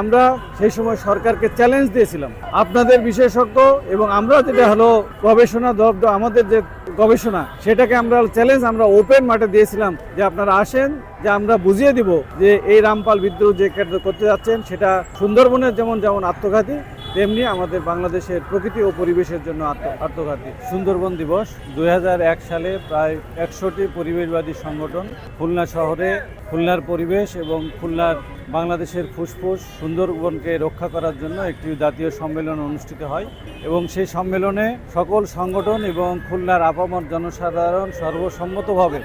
আমরা সেই সময় সরকারকে চ্যালেঞ্জ দিয়েছিলাম। আপনাদের বিশেষজ্ঞ এবং আমরা যেটা হলো গবেষণা দপ্ত আমাদের যে গবেষণা, সেটাকে আমরা চ্যালেঞ্জ আমরা ওপেন মাঠে দিয়েছিলাম যে আপনারা আসেন, যে আমরা বুঝিয়ে দিব যে এই রামপাল বিদ্রোহ যে করতে যাচ্ছেন, সেটা সুন্দরবনের যেমন যেমন আত্মঘাতী তেমনি আমাদের বাংলাদেশের প্রকৃতি ও পরিবেশের জন্য আত্ম- আত্মঘাতী। সুন্দরবন দিবস দু হাজার এক সালে প্রায় একশোটি পরিবেশবাদী সংগঠন খুলনা শহরে খুলনার পরিবেশ এবং খুলনার বাংলাদেশের ফুসফুস সুন্দরবনকে রক্ষা করার জন্য একটি জাতীয় সম্মেলন অনুষ্ঠিত হয় এবং সেই সম্মেলনে সকল সংগঠন এবং খুলনার আপামর জনসাধারণ সর্বসম্মতভাবে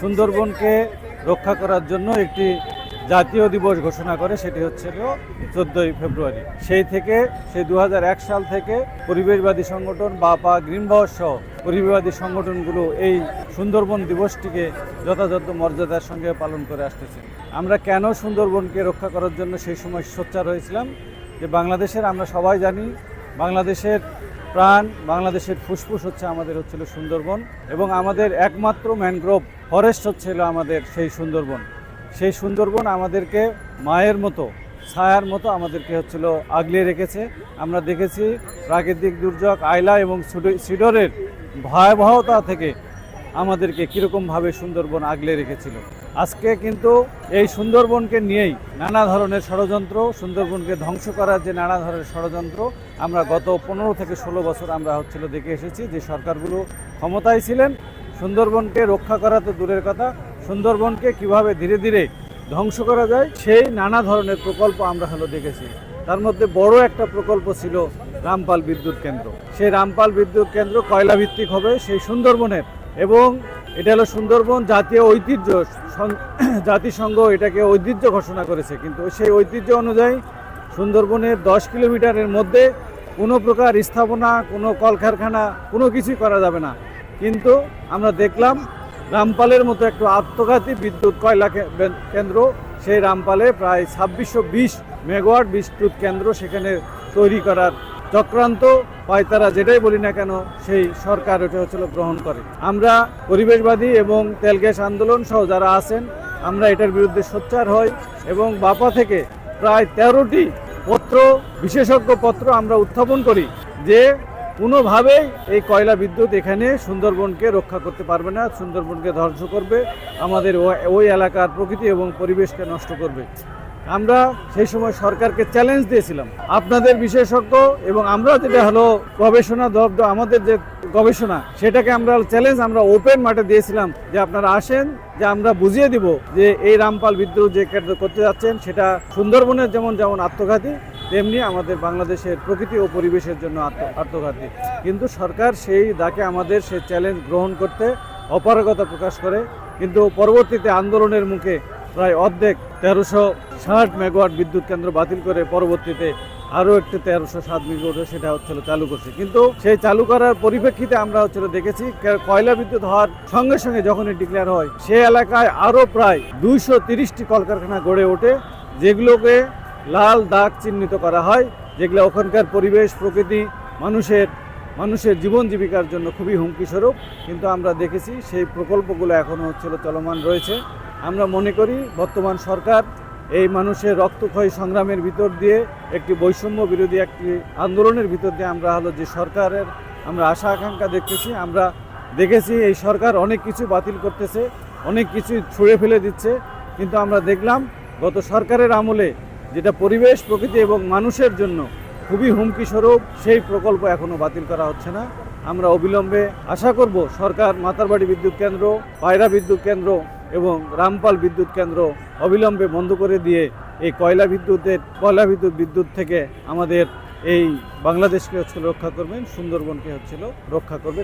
সুন্দরবনকে রক্ষা করার জন্য একটি জাতীয় দিবস ঘোষণা করে সেটি হচ্ছে চোদ্দোই ফেব্রুয়ারি। সেই থেকে সেই দু হাজার এক সাল থেকে পরিবেশবাদী সংগঠন বাপা গ্রিন বাউস সহ পরিবেশবাদী সংগঠনগুলো এই সুন্দরবন দিবসটিকে যথাযথ মর্যাদার সঙ্গে পালন করে আসতেছে। আমরা কেন সুন্দরবনকে রক্ষা করার জন্য সেই সময় সোচ্চার হয়েছিলাম? যে বাংলাদেশের, আমরা সবাই জানি, বাংলাদেশের প্রাণ, বাংলাদেশের ফুসফুস হচ্ছে আমাদের হচ্ছিল সুন্দরবন এবং আমাদের একমাত্র ম্যানগ্রোভ ফরেস্ট হচ্ছিল আমাদের সেই সুন্দরবন। সেই সুন্দরবন আমাদেরকে মায়ের মতো, ছায়ার মতো আমাদেরকে হচ্ছিল আগলে রেখেছে। আমরা দেখেছি প্রাকৃতিক দুর্যোগ, আইলা এবং সুড- সিডরের ভয়াবহতা থেকে আমাদেরকে কীরকমভাবে সুন্দরবন আগলে রেখেছিল। আজকে কিন্তু এই সুন্দরবনকে নিয়েই নানা ধরনের ষড়যন্ত্র, সুন্দরবনকে ধ্বংস করার যে নানা ধরনের ষড়যন্ত্র, আমরা গত পনেরো থেকে ষোলো বছর আমরা হচ্ছিল দেখে এসেছি যে সরকারগুলো ক্ষমতায় ছিলেন। সুন্দরবনকে রক্ষা করা তো দূরের কথা সুন্দরবনকে কীভাবে ধীরে ধীরে ধ্বংস করা যায়, সেই নানা ধরনের প্রকল্প আমরা হলো দেখেছি। তার মধ্যে বড় একটা প্রকল্প ছিল রামপাল বিদ্যুৎ কেন্দ্র। সেই রামপাল বিদ্যুৎ কেন্দ্র কয়লা ভিত্তিক হবে সেই সুন্দরবনের এবং এটা হলো সুন্দরবন জাতীয় ঐতিহ্য জাতিসংঘ এটাকে ঐতিহ্য ঘোষণা করেছে। কিন্তু সেই ঐতিহ্য অনুযায়ী সুন্দরবনের দশ কিলোমিটারের মধ্যে কোনো প্রকার স্থাপনা, কোনো কলকারখানা, কোনো কিছুই করা যাবে না। কিন্তু আমরা দেখলাম রামপালের মতো একটু আত্মঘাতী বিদ্যুৎ কয়লা কেন্দ্র, সেই রামপালে প্রায় ছাব্বিশশো বিশ মেগাওয়াট বিদ্যুৎ কেন্দ্র সেখানে তৈরি করার চক্রান্ত। হয় তারা যেটাই বলি না কেন, সেই সরকার ওটা হচ্ছিল গ্রহণ করে। আমরা পরিবেশবাদী এবং তেল গ্যাস আন্দোলন সহ যারা আছেন, আমরা এটার বিরুদ্ধে সোচ্চার হই এবং বাপা থেকে প্রায় তেরোটি পত্র, বিশেষজ্ঞ পত্র আমরা উত্থাপন করি যে কোনোভাবেই এই কয়লা বিদ্যুৎ এখানে সুন্দরবনকে রক্ষা করতে পারবে না, সুন্দরবনকে ধ্বংস করবে, আমাদের ওই এলাকার প্রকৃতি এবং পরিবেশকে নষ্ট করবে। আমরা সেই সময় সরকারকে চ্যালেঞ্জ দিয়েছিলাম। আপনাদের বিশেষজ্ঞ এবং আমরা যেটা হলো গবেষণা দপ্ত আমাদের যে গবেষণা, সেটাকে আমরা চ্যালেঞ্জ আমরা ওপেন মাঠে দিয়েছিলাম যে আপনারা আসেন, যে আমরা বুঝিয়ে দিব যে এই রামপাল বিদ্যুৎ যে করতে যাচ্ছেন, সেটা সুন্দরবনের যেমন যেমন আত্মঘাতী তেমনি আমাদের বাংলাদেশের প্রকৃতি ও পরিবেশের জন্য আত্ম- আত্মঘাতী। কিন্তু সরকার সেই দাকে আমাদের সেই চ্যালেঞ্জ গ্রহণ করতে অপারগতা প্রকাশ করে। কিন্তু পরবর্তীতে আন্দোলনের মুখে প্রায় অর্ধেক তেরোশো ষাট মেগাওয়াট বিদ্যুৎ কেন্দ্র বাতিল করে পরবর্তীতে আরও একটি তেরোশো সাত মেগাওয়াট সেটা হচ্ছিল চালু করছে। কিন্তু সেই চালু করার পরিপ্রেক্ষিতে আমরা হচ্ছিল দেখেছি কয়লা বিদ্যুৎ হওয়ার সঙ্গে সঙ্গে যখনই ডিক্লেয়ার হয়, সে এলাকায় আরও প্রায় দুইশো তিরিশটি কলকারখানা গড়ে ওঠে, যেগুলোকে লাল দাগ চিহ্নিত করা হয়, যেগুলো ওখানকার পরিবেশ, প্রকৃতি, মানুষের মানুষের জীবন জীবিকার জন্য খুবই হুমকিস্বরূপ। কিন্তু আমরা দেখেছি সেই প্রকল্পগুলো এখনও হচ্ছিল চলমান রয়েছে। আমরা মনে করি বর্তমান সরকার এই মানুষের রক্তক্ষয়ী সংগ্রামের ভিতর দিয়ে একটি বৈষম্য বিরোধী একটি আন্দোলনের ভিতর দিয়ে আমরা হলো যে সরকারের আমরা আশা আকাঙ্ক্ষা দেখতেছি, আমরা দেখেছি এই সরকার অনেক কিছু বাতিল করতেছে, অনেক কিছু ছুঁড়ে ফেলে দিচ্ছে। কিন্তু আমরা দেখলাম গত সরকারের আমলে যেটা পরিবেশ, প্রকৃতি এবং মানুষের জন্য খুবই হুমকি স্বরূপ, সেই প্রকল্প এখনও বাতিল করা হচ্ছে না। আমরা অবিলম্বে আশা করব সরকার, মাতারবাড়ি বিদ্যুৎ কেন্দ্র, পায়রা বিদ্যুৎ কেন্দ্র এবং রামপাল বিদ্যুৎ কেন্দ্র অবিলম্বে বন্ধ করে দিয়ে এই কয়লা বিদ্যুতের, কয়লা বিদ্যুৎ বিদ্যুৎ থেকে আমাদের এই বাংলাদেশকে হচ্ছিল রক্ষা করবেন, সুন্দরবনকে হচ্ছিল রক্ষা করবে।